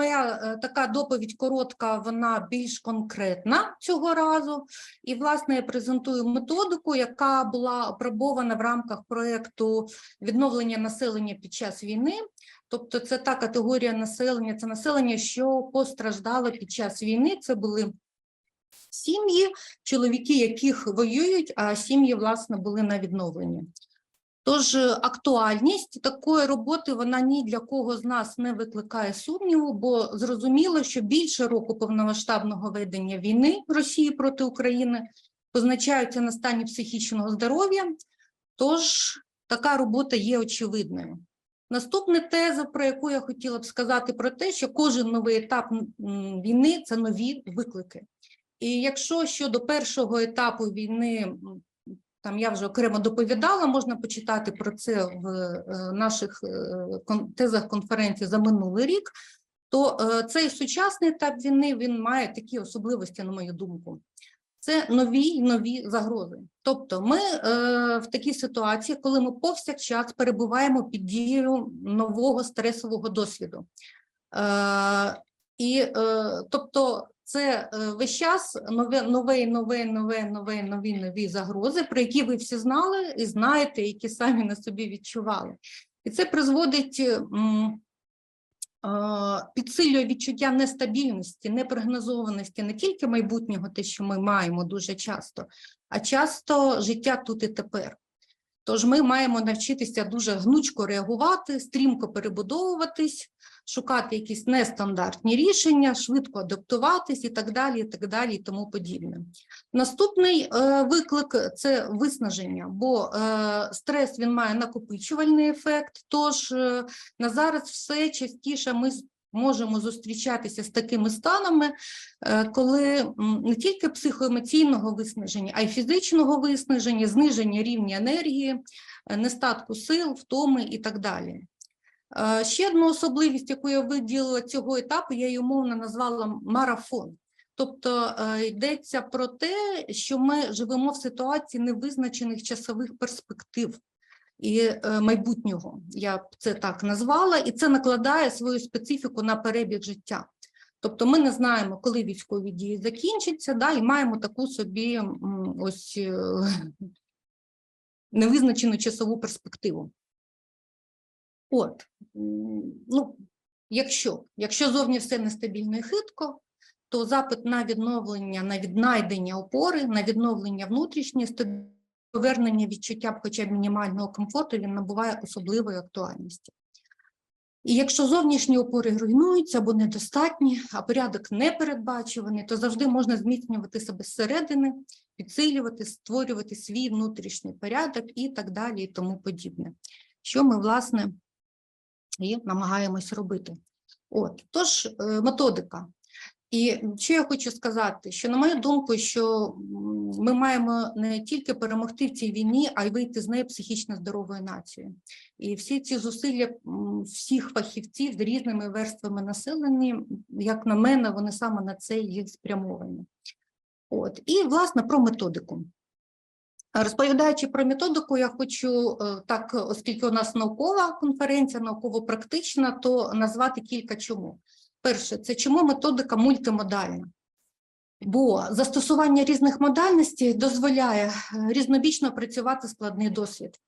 моя е, така доповідь коротка, вона більш конкретна цього разу. І, власне, я презентую методику, яка була опробована в рамках проєкту відновлення населення під час війни. Тобто, це та категорія населення, це населення, що постраждало під час війни. Це були сім'ї, чоловіки, яких воюють, а сім'ї, власне, були на відновленні. Тож е, актуальність такої роботи вона ні для кого з нас не викликає сумніву, бо зрозуміло, що більше року повномасштабного ведення війни Росії проти України позначаються на стані психічного здоров'я, тож така робота є очевидною. Наступна теза, про яку я хотіла б сказати, про те, що кожен новий етап війни це нові виклики. І якщо щодо першого етапу війни там я вже окремо доповідала, можна почитати про це в е, наших е, тезах конференції за минулий рік, то е, цей сучасний етап війни він має такі особливості, на мою думку. Це нові й нові загрози. Тобто, ми е, в такій ситуації, коли ми повсякчас перебуваємо під дією нового стресового досвіду. Е, і е, тобто, це е, весь час нове, нове, нове, нове, нове, нові, нові загрози, про які ви всі знали і знаєте, які самі на собі відчували. І це призводить е, підсилює відчуття нестабільності, непрогнозованості не тільки майбутнього, те, що ми маємо дуже часто, а часто життя тут і тепер. Тож ми маємо навчитися дуже гнучко реагувати, стрімко перебудовуватись, шукати якісь нестандартні рішення, швидко адаптуватись і так далі, і так далі, і тому подібне. Наступний е, виклик це виснаження, бо е, стрес він має накопичувальний ефект. Тож е, на зараз все частіше ми можемо зустрічатися з такими станами, е, коли не тільки психоемоційного виснаження, а й фізичного виснаження, зниження рівня енергії, е, нестатку сил, втоми і так далі. Е, Ще одну особливість, яку я виділила цього етапу, я її умовно назвала марафон. Тобто йдеться про те, що ми живемо в ситуації невизначених часових перспектив і е, майбутнього. Я б це так назвала, і це накладає свою специфіку на перебіг життя. Тобто ми не знаємо, коли військові дії закінчаться, да, і маємо таку собі ось е, невизначену часову перспективу. От, ну, якщо, якщо зовні все нестабільно і хитко, то запит на відновлення, на віднайдення опори, на відновлення внутрішньої стабільності, повернення відчуття хоча б мінімального комфорту, він набуває особливої актуальності. І якщо зовнішні опори руйнуються або недостатні, а порядок не передбачуваний, то завжди можна зміцнювати себе зсередини, підсилювати, створювати свій внутрішній порядок і так далі, і тому подібне. Що ми, власне, і намагаємось робити. От, тож, е, методика. І що я хочу сказати, що на мою думку, що ми маємо не тільки перемогти в цій війні, а й вийти з неї психічно здоровою нацією. І всі ці зусилля всіх фахівців з різними верствами населення, як на мене, вони саме на це їх спрямовані. От і власне про методику. Розповідаючи про методику, я хочу е, так, оскільки у нас наукова конференція, науково-практична, то назвати кілька чому. Перше, це чому методика мультимодальна. Бо застосування різних модальностей дозволяє е, різнобічно працювати складний досвід.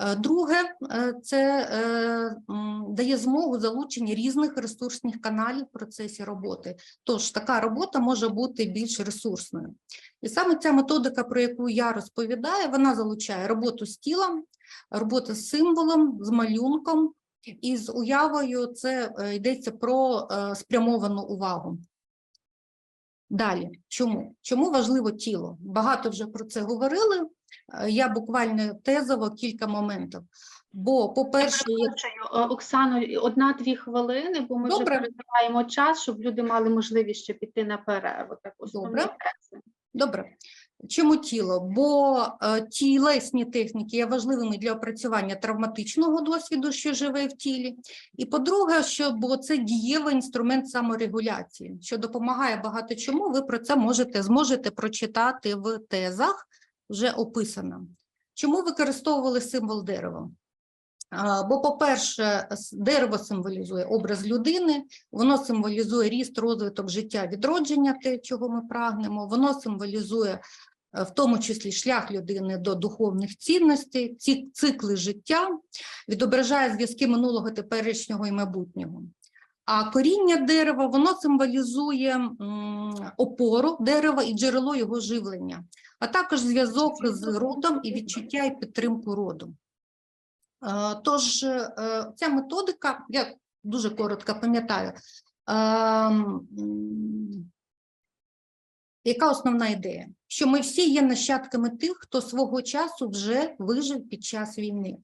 Е, Друге, е, це дає змогу залучення різних ресурсних каналів в процесі роботи. Тож така робота може бути більш ресурсною. І саме ця методика, про яку я розповідаю, вона залучає роботу з тілом, роботу з символом, з малюнком і з уявою. Це е, йдеться про е, спрямовану увагу. Далі, чому? Чому важливо тіло? Багато вже про це говорили. Е, Я буквально тезово кілька моментів. Бо, по-перше, Оксано, одна-дві хвилини, бо ми Добре. вже перебуваємо час, щоб люди мали можливість ще піти на перерву. Так, Добре. тези. Добре. Чому тіло? Бо е, тілесні техніки є важливими для опрацювання травматичного досвіду, що живе в тілі. І по-друге, що бо це дієвий інструмент саморегуляції, що допомагає багато чому. Ви про це можете зможете прочитати в тезах, вже описано. Чому використовували символ дерева? Бо, по-перше, дерево символізує образ людини, воно символізує ріст, розвиток життя, відродження, те, чого ми прагнемо. Воно символізує е, в тому числі шлях людини до духовних цінностей, ці цикли життя, відображає зв'язки минулого, теперішнього і майбутнього. А коріння дерева воно символізує опору дерева і джерело його живлення, а також зв'язок з родом і відчуття і підтримку роду. Е, Тож е, ця методика, я дуже коротко пам'ятаю, ем, яка основна ідея? Що ми всі є нащадками тих, хто свого часу вже вижив під час війни.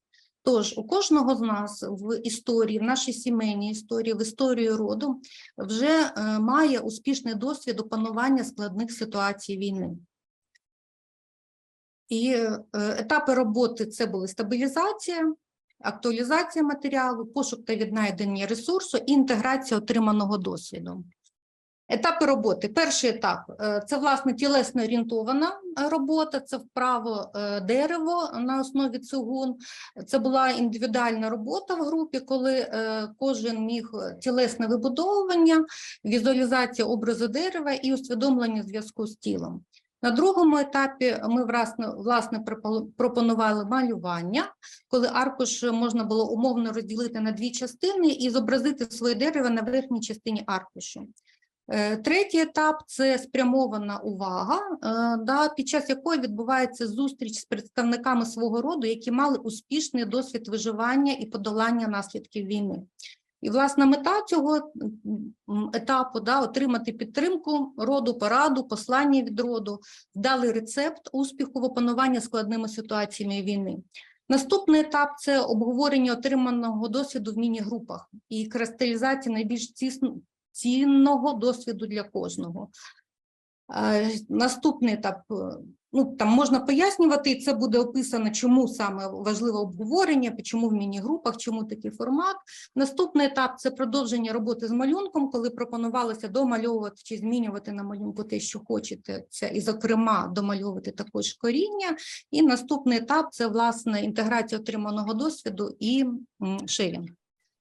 Тож у кожного з нас в історії, в нашій сімейній історії, в історії роду вже е, має успішний досвід опанування складних ситуацій війни. І е, етапи роботи це були стабілізація, актуалізація матеріалу, пошук та віднайдення ресурсу і інтеграція отриманого досвіду. Етапи роботи. Перший етап е, це власне тілесно орієнтована робота, це вправо е, дерево на основі цигун. Це була індивідуальна робота в групі, коли е, кожен міг тілесне вибудовування, візуалізація образу дерева і усвідомлення зв'язку з тілом. На другому етапі ми власне, власне пропонували малювання, коли аркуш можна було умовно розділити на дві частини і зобразити своє дерево на верхній частині аркушу. Е, Третій етап це спрямована увага, е, да, під час якої відбувається зустріч з представниками свого роду, які мали успішний досвід виживання і подолання наслідків війни. І власна мета цього етапу да, отримати підтримку роду, пораду, послання від роду, вдалий рецепт успіху в опануванні складними ситуаціями війни. Наступний етап це обговорення отриманого досвіду в міні-групах і кристалізація найбільш цінного досвіду для кожного. Е, Наступний етап, е, ну там можна пояснювати, і це буде описано, чому саме важливе обговорення, чому в міні-групах, чому такий формат. Наступний етап це продовження роботи з малюнком, коли пропонувалося домальовувати чи змінювати на малюнку те, що хочете, це і, зокрема, домальовувати також коріння. І наступний етап це власне інтеграція отриманого досвіду і шерінг.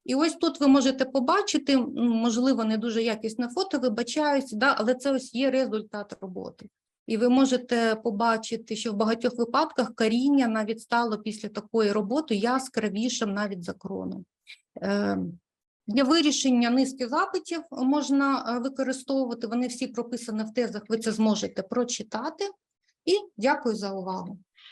І ось тут ви можете побачити, можливо, не дуже якісне фото, вибачаюсь, да, але це ось є результат роботи. І ви можете побачити, що в багатьох випадках коріння навіть стало після такої роботи яскравішим навіть за крону. Е, Для вирішення низки запитів можна е, використовувати, вони всі прописані в тезах, ви це зможете прочитати. І дякую за увагу.